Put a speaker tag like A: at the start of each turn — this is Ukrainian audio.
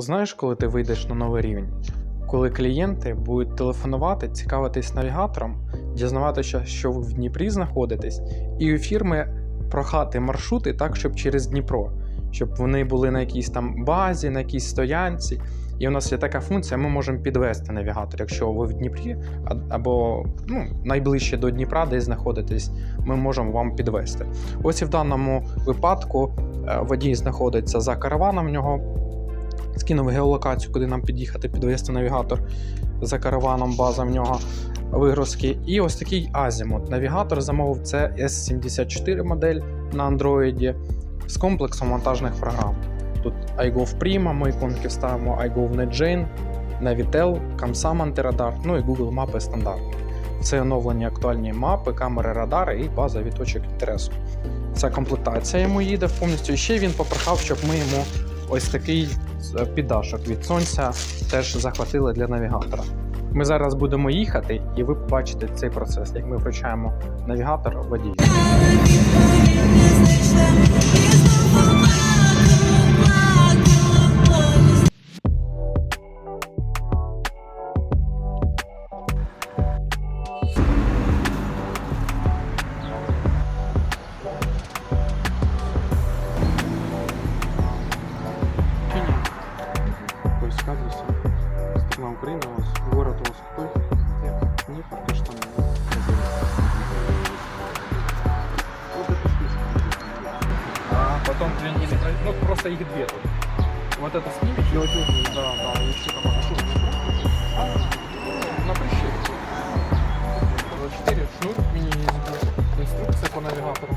A: Знаєш, коли ти вийдеш на новий рівень? Коли клієнти будуть телефонувати, цікавитись навігатором, дізнаватися, що ви в Дніпрі знаходитесь, і у фірми прохати маршрути так, щоб через Дніпро, щоб вони були на якійсь там базі, на якійсь стоянці. І у нас є така функція, ми можемо підвести навігатор, якщо ви в Дніпрі або ну, найближче до Дніпра, десь знаходитесь, ми можемо вам підвести. Ось і в даному випадку е, водій знаходиться за караваном. В нього скинув геолокацію, куди нам під'їхати, підвести навігатор за караваном, база в нього вигрузки. І ось такий азімут. Навігатор замовив це S74 модель на Android з комплексом монтажних програм. Тут iGov Prima, ми іконки вставимо, iGov NetJane, Navitel, CamSam антирадар, ну і Google мапи стандарт. Це оновлені актуальні мапи, камери, радари і база від точок інтересу. Ця комплектація йому їде повністю. І ще він попрохав, щоб ми йому ось такий підашок піддашок від сонця теж захватили для навігатора. Ми зараз будемо їхати, і ви побачите цей процес, як ми вручаємо навігатор водію. поискать. Страна Украина у вас, город у вас какой? Днепр, Каштан. А потом две недели, ну просто их две тут. Вот это снимешь? Я вот это, да, да, если там хорошо. На прищепку. 4 шнур мини-инструкция по навигатору.